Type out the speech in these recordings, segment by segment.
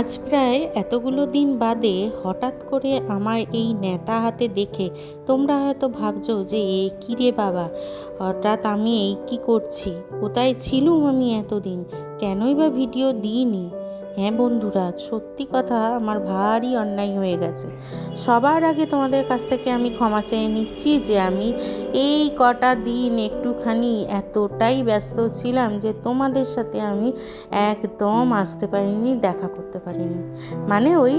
আজ প্রায় এতগুলো দিন বাদে হঠাৎ করে আমার এই নেতা হাতে দেখে তোমরা হয়তো ভাবছ যে এ কী রে বাবা? হঠাৎ আমি এই কি করছি? কোথায় ছিলুম আমি এতদিন? কেনই বা ভিডিও দিইনি? হ্যাঁ বন্ধুরা, সত্যি কথা আমার ভারী অন্যায় হয়ে গেছে। সবার আগে তোমাদের কাছ থেকে আমি ক্ষমা চেয়ে নিচ্ছি যে আমি এই কটা দিন একটুখানি এতটাই ব্যস্ত ছিলাম যে তোমাদের সাথে আমি একদম আসতে পারিনি, দেখা করতে পারিনি। মানে ওই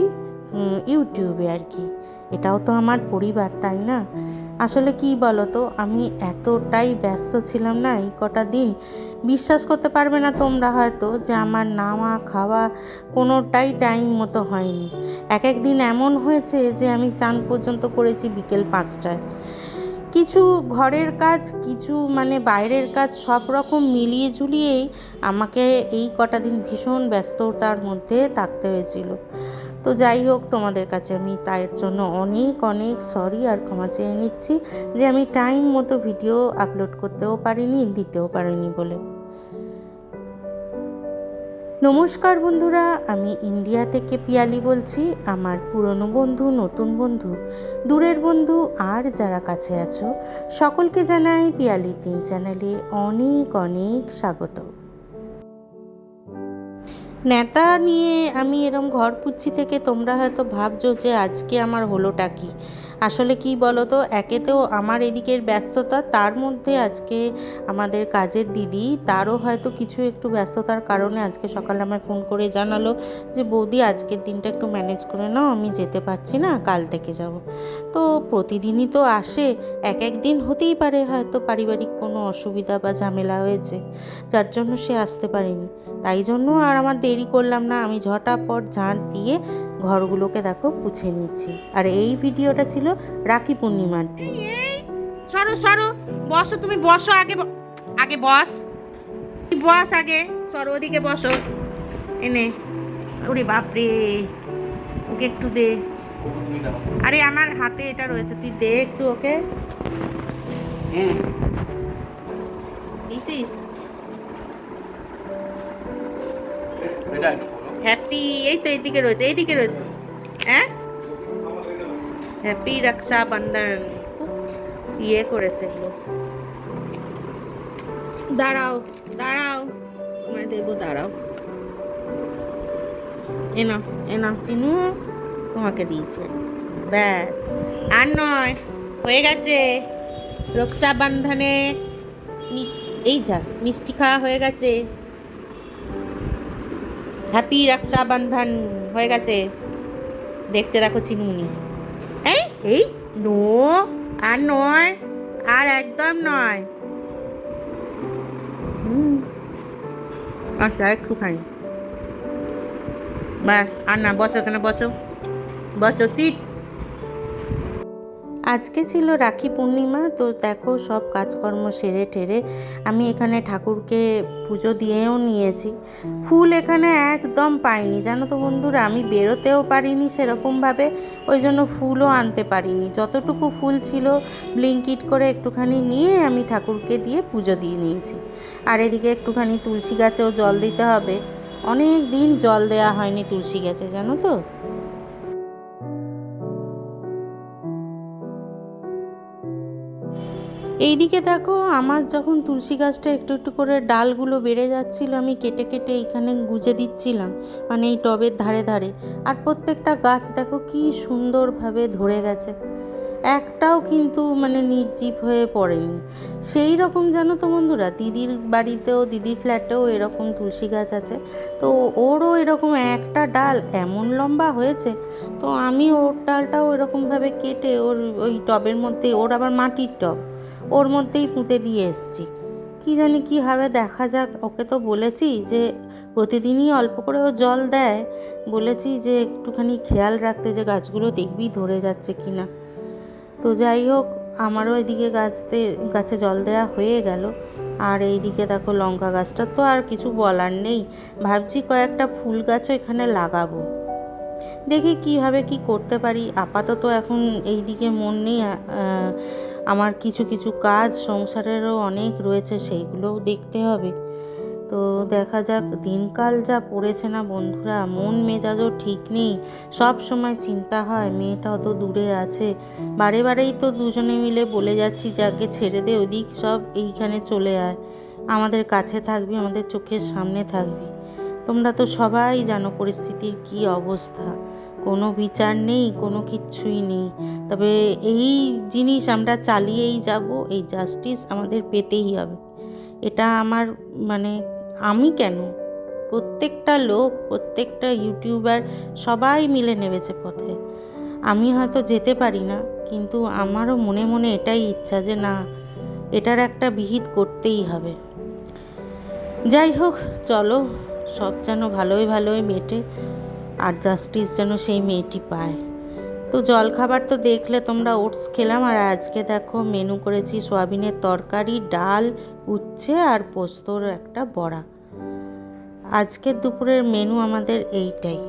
ইউটিউবে আর কি। এটাও তো আমার পরিবার, তাই না? আসলে কি বলো তো আমি এতটাই ব্যস্ত ছিলাম না, এই কটা দিন। বিশ্বাস করতে পারবে না তোমরা হয়তো যে আমার নাওয়া খাওয়া কোনোটাই টাইম মতো হয়নি। এক এক দিন এমন হয়েছে যে আমি চান পর্যন্ত করেছি বিকেল পাঁচটায়। কিছু ঘরের কাজ, কিছু মানে বাইরের কাজ সব রকম মিলিয়ে ঝুলিয়েই আমাকে এই কটা দিন ভীষণ ব্যস্ততার মধ্যে থাকতে হয়েছিল। তো যাই হোক, তোমাদের কাছে আমি তার জন্য অনেক অনেক সরি আর ক্ষমা চেয়ে নিচ্ছি যে আমি টাইম মতো ভিডিও আপলোড করতেও পারিনি, দিতেও পারিনি বলে। নমস্কার বন্ধুরা, আমি ইন্ডিয়া থেকে পিয়ালি বলছি, আমার পুরনো বন্ধু, নতুন বন্ধু, দূরের বন্ধু আর যারা কাছে আছো, সকলকে জানাই পিয়ালি তিন চ্যানেলে অনেক অনেক স্বাগত। নেতা নিয়ে আমি এরম ঘর পুচ্ছি থেকে তোমরা হয়তো ভাবছ যে আজকে আমার হলোটা কি। আসলে কি বলো তো একেতেও আমার এদিকের ব্যস্ততা, তার মধ্যে আজকে আমাদের কাজের দিদি, তারও হয়তো কিছু একটু ব্যস্ততার কারণে আজকে সকালে আমায় ফোন করে জানালো যে, বৌদি, আজকের দিনটা একটু ম্যানেজ করে নাও, আমি যেতে পারছি না, কাল থেকে যাব। তো প্রতিদিনই তো আসে, এক এক দিন হতেই পারে হয়তো পারিবারিক কোনো অসুবিধা বা ঝামেলা হয়েছে, যার জন্য সে আসতে পারেনি। তাই জন্য আর আমার দেরি করলাম না, আমি ঝটাপট ঝাঁট দিয়ে ঘরগুলোকে দেখো পুছে নিচ্ছি। আর এই ভিডিওটা ছিল রাখি পূর্ণিমার দিন। সরো সরো বসো তুমি বসো আগে আগে বস। তুই বস আগে সরো ওদিকে বসো। এনে ওরে বাপরে ওকে একটু দে। আরে আমার হাতে এটা রয়েছে তুই দে একটু ওকে। দিছিস হ্যাপি এই তো এইদিকে রয়েছে এইদিকে রয়েছে। হ্যাঁ? হ্যাপি রক্ষাবন্ধন খুব ইয়ে করেছে। এগুলো দাঁড়াও দাঁড়াও। তোমায় দেবো, দাঁড়াও। এনা এনা চিনু। তোমাকে দিয়েছে। ব্যাস। আর নয়, হয়ে গেছে। রক্ষাবন্ধনে এই যা, মিষ্টি খাওয়া হয়ে গেছে। হ্যাপি রক্ষাবন্ধন হয়ে গেছে। দেখতে দেখো চিনুমুনি। এই এই, নো, আর নয়, আর একদম নয়। আচ্ছা একটু খাই। ব্যাস, আর না, বসো কেন বসো। বসো, সিট। আজকে ছিল রাখি পূর্ণিমা, তো দেখো সব কাজকর্ম সেরে টেরে আমি এখানে ঠাকুরকে পুজো দিয়েও নিয়েছি। ফুল এখানে একদম পাইনি, জানো তো বন্ধুরা, আমি বেরোতেও পারিনি সেরকমভাবে, ওই জন্য ফুলও আনতে পারিনি। যতটুকু ফুল ছিল ব্লিঙ্কিট করে একটুখানি নিয়ে আমি ঠাকুরকে দিয়ে পুজো দিয়ে নিয়েছি। আর এদিকে একটুখানি তুলসী গাছেও জল দিতে হবে। অনেক দিন জল দেওয়া হয়নি তুলসী গাছে, জানো তো? এইদিকে দেখো, আমার যখন তুলসী গাছটা একটু একটু করে ডালগুলো বেড়ে যাচ্ছিল, আমি কেটে কেটে এইখানে গুজে দিচ্ছিলাম মানে এই টবের ধারে ধারে। আর প্রত্যেকটা গাছ দেখো কি সুন্দরভাবে ধরে গেছে। একটাও কিন্তু মানে নির্জীব হয়ে পড়েনি। সেই রকম জানো তো বন্ধুরা, দিদির বাড়িতেও, দিদির ফ্ল্যাটেও এরকম তুলসী গাছ আছে। তো ওরও এরকম একটা ডাল এমন লম্বা হয়েছে, তো আমি ওর ডালটাও এরকমভাবে কেটে ওর ওই টবের মধ্যে, ওর আবার মাটির টব। ওর মধ্যেই পুঁতে দিয়ে এসছি। কি জানি কি হবে দেখা যাক, ওকে তো বলেছি যে প্রতিদিনই অল্প করে ও জল দেয়, বলেছি যে একটুখানি খেয়াল রাখতে যে গাছগুলো দেখবি ধরে যাচ্ছে কি না। তো যাই হোক, আমারও এদিকে গাছতে, গাছে জল দেওয়া হয়ে গেল। আর এইদিকে দেখো লঙ্কা গাছটা তো আর কিছু বলার নেই। ভাবছি কয়েকটা ফুল গাছও এখানে লাগাবো। দেখি কীভাবে কি করতে পারি। আপাতত এখন এই দিকে মন নেই আমার কিছু কিছু কাজ সংসারেরও অনেক রয়েছে, সেইগুলোও দেখতে হবে। তো দেখা যাক, দিনকাল যা পড়েছে না বন্ধুরা, মন মেজাজও ঠিক নেই, সব সময় চিন্তা হয়, মেয়েটা অত দূরে আছে। বারে বারেই তো দুজনে মিলে বলে যাচ্ছি, যাকে ছেড়ে দে, ওদিক সব এইখানে চলে আয়। আমাদের কাছে থাকবি, আমাদের চোখের সামনে থাকবি। তোমরা তো সবাই জানো পরিস্থিতির কি অবস্থা। কোনো বিচার নেই, কোনো কিচ্ছুই নেই। তবে এই জিনিস আমরা চালিয়েই যাব, এই জাস্টিস আমাদের পেতেই হবে। এটা আমার মানে আমি কেন? প্রত্যেকটা লোক, প্রত্যেকটা ইউটিউবার সবাই মিলে নেমেছে পথে। আমি হয়তো যেতে পারি না, কিন্তু আমারও মনে মনে এটাই ইচ্ছা যে না, এটার একটা বিহিত করতেই হবে। যাই হোক, চলো, সব যেন ভালোই ভালোই মেটে। আর জাস্টিস যেন সেই মেয়েটি পায়। তো জলখাবার তো দেখলে তোমরা ওটস খেলাম, আর আজকে দেখো মেনু করেছি সোয়াবিনের তরকারি, ডাল, উচ্ছে আর পোস্তর একটা বড়া। আজকের দুপুরের মেনু আমাদের এইটাই।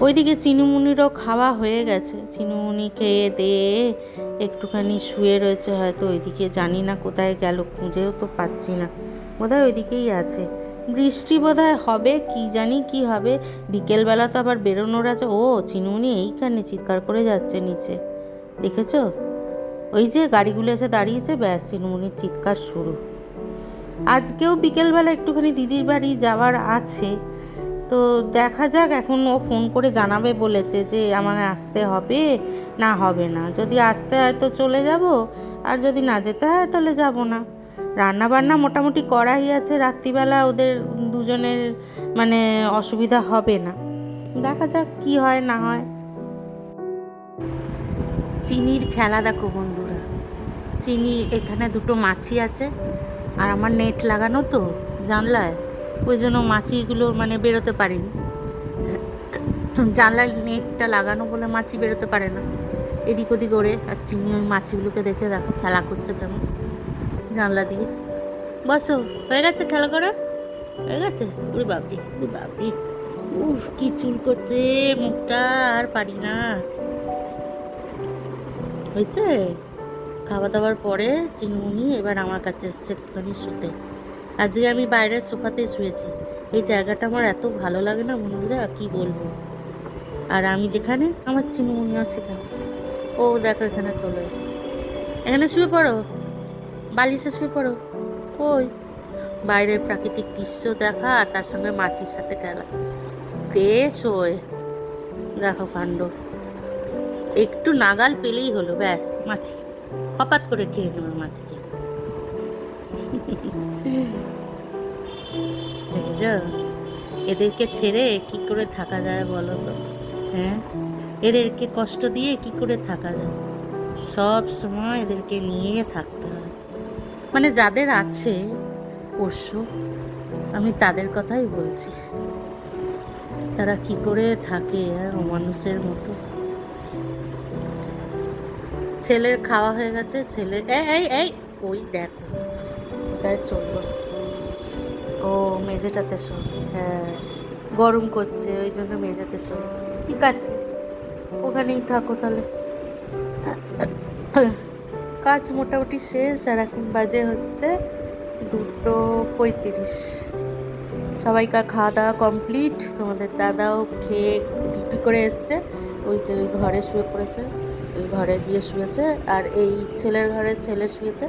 ওইদিকে চিনুমুনিরও খাওয়া হয়ে গেছে। চিনুমুনি খেয়ে দিয়ে একটুখানি শুয়ে রয়েছে হয়তো, ওইদিকে জানি না কোথায় গেল, খুঁজেও তো পাচ্ছি না। বোধহয় ওইদিকেই আছে। বৃষ্টি বোধহয় হবে, কি জানি কি হবে। বিকেলবেলা তো আবার বেরোনোর আছে। ও চিনুমুনি এইখানে চিৎকার করে যাচ্ছে নিচে। দেখেছ? ওই যে গাড়িগুলো এসে দাঁড়িয়েছে, ব্যাস চিনুমুনির চিৎকার শুরু। আজকেও বিকেলবেলা একটুখানি দিদির বাড়ি যাওয়ার আছে। তো দেখা যাক, এখন ও ফোন করে জানাবে বলেছে যে আমাকে আসতে হবে, না হবে না। যদি আসতে হয় তো চলে যাব, আর যদি না যেতে হয় তাহলে যাব না। রান্না বান্না মোটামুটি করাই আছে, রাত্রিবেলা ওদের দুজনের মানে অসুবিধা হবে না। দেখা যাক কি হয়, না হয়। চিনির খেলা দেখো বন্ধুরা। চিনি, এখানে দুটো মাছি আছে। আর আমার নেট লাগানো তো জানলায়, ওই জন্য মাছিগুলো মানে বেরোতে পারেনি। জানলায় নেটটা লাগানো বলে মাছি বেরোতে পারে না। এদিক ওদিক ওড়ে, আর চিনি ওই মাছিগুলোকে দেখে দেখো, খেলা করছে কেমন। জানলা দিয়ে। বসো, হয়ে গেছে খেলা করা হয়ে গেছে? উড়ি বাবরি উড়ি বাবরি উফ, কি চুল করছে, মুখটা আর পারি না। হয়েছে? খাওয়া দাওয়ার পরে চিনমুনি এবার আমার কাছে এসছে একটুখানি শুতে। আজকে আমি বাইরের সোফাতে শুয়েছি। এই জায়গাটা আমার এত ভালো লাগে না বন্ধুরা, কি বলব? আর আমি যেখানে, আমার চিনুমুনিও সেখানে। ও দেখো, এখানে চলে এসছে। এখানে শুয়ে পড়ো। বালিশে শুয়ে পড়ো ওই বাইরের প্রাকৃতিক দৃশ্য দেখা আর তার সঙ্গে মাছির সাথে খেলা। বেশ ওই। দেখো কাণ্ড একটু নাগাল পেলেই হলো, ব্যাস, মাছি। হপাত করে খেয়ে নেবে মাছিকে। এদেরকে ছেড়ে কি করে থাকা যায় বলো তো? হ্যাঁ? এদেরকে কষ্ট দিয়ে কি করে থাকা যায়? সব সময় এদেরকে নিয়ে থাকতে হয়। মানে যাদের আছে পোষ্য আমি তাদের কথাই বলছি। তারা কি করে থাকে মানুষের মতো? ছেলের খাওয়া হয়ে গেছে, ছেলে এই এই ওই দেখো, কোথায় চলল? ও, মেঝেটাতে শো হ্যাঁ গরম করছে, ওই জন্য মেঝেতে শো ঠিক আছে, ওখানেই থাকো তাহলে। কাজ মোটামুটি শেষ, আর এখন বাজে হচ্ছে দুটো পঁয়ত্রিশ। সবাইকার খাওয়া দাওয়া কমপ্লিট। তোমাদের দাদাও খেয়ে ডিউটি করে এসছে। ওই যে ওই ঘরে শুয়ে পড়েছে, ওই ঘরে গিয়ে শুয়েছে। আর এই ছেলের ঘরে ছেলে শুয়েছে।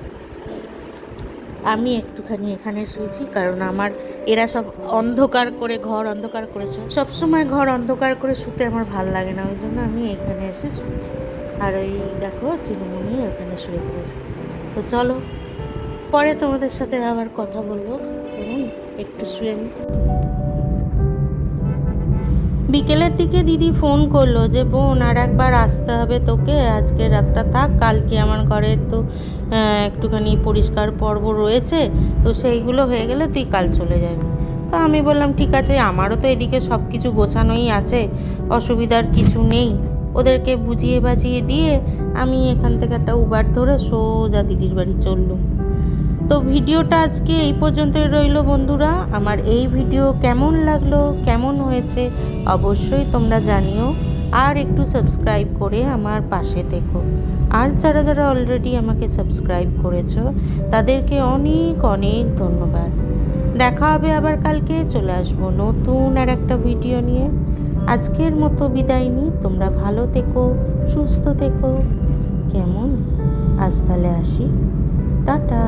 আমি একটুখানি এখানে শুয়েছি, কারণ আমার, এরা সব অন্ধকার করে ঘর অন্ধকার করে শুয়ে। সবসময় ঘর অন্ধকার করে শুতে আমার ভালো লাগে না, ওই জন্য আমি এখানে এসে শুয়েছি। আর ওই দেখো চিনুমুনি ওখানে শুয়ে পড়েছে। তো চলো, পরে তোমাদের সাথে আবার কথা বলব। এবং একটু শুয়ে বিকেলের দিকে দিদি ফোন করল যে, বোন, আর একবার আসতে হবে তোকে। আজকে রাতটা থাক, কালকে আমার ঘরের তো একটুখানি পরিষ্কার পর্ব রয়েছে। তো সেইগুলো হয়ে গেলে তুই কাল চলে যাবি। তো আমি বললাম, ঠিক আছে, আমারও তো এদিকে সব কিছু গোছানোই আছে। অসুবিধার কিছু নেই। ওদেরকে বুঝিয়ে বাজিয়ে দিয়ে আমি এখান থেকে একটা উবার ধরে সোজা দিদির বাড়ি চললুম। তো ভিডিওটা আজকে এই পর্যন্তই রইল বন্ধুরা। আমার এই ভিডিও কেমন লাগল, কেমন হয়েছে অবশ্যই তোমরা জানিও। আর একটু সাবস্ক্রাইব করে আমার পাশে থেকো। আর যারা যারা অলরেডি আমাকে সাবস্ক্রাইব করেছ, তাদেরকে অনেক অনেক ধন্যবাদ। দেখা হবে আবার কালকে, চলে আসব নতুন আর একটা ভিডিও নিয়ে। আজকের মতো বিদায় নিই, তোমরা ভালো থেকো, সুস্থ থেকো। কেমন? আজ তাহলে আসি। টাটা।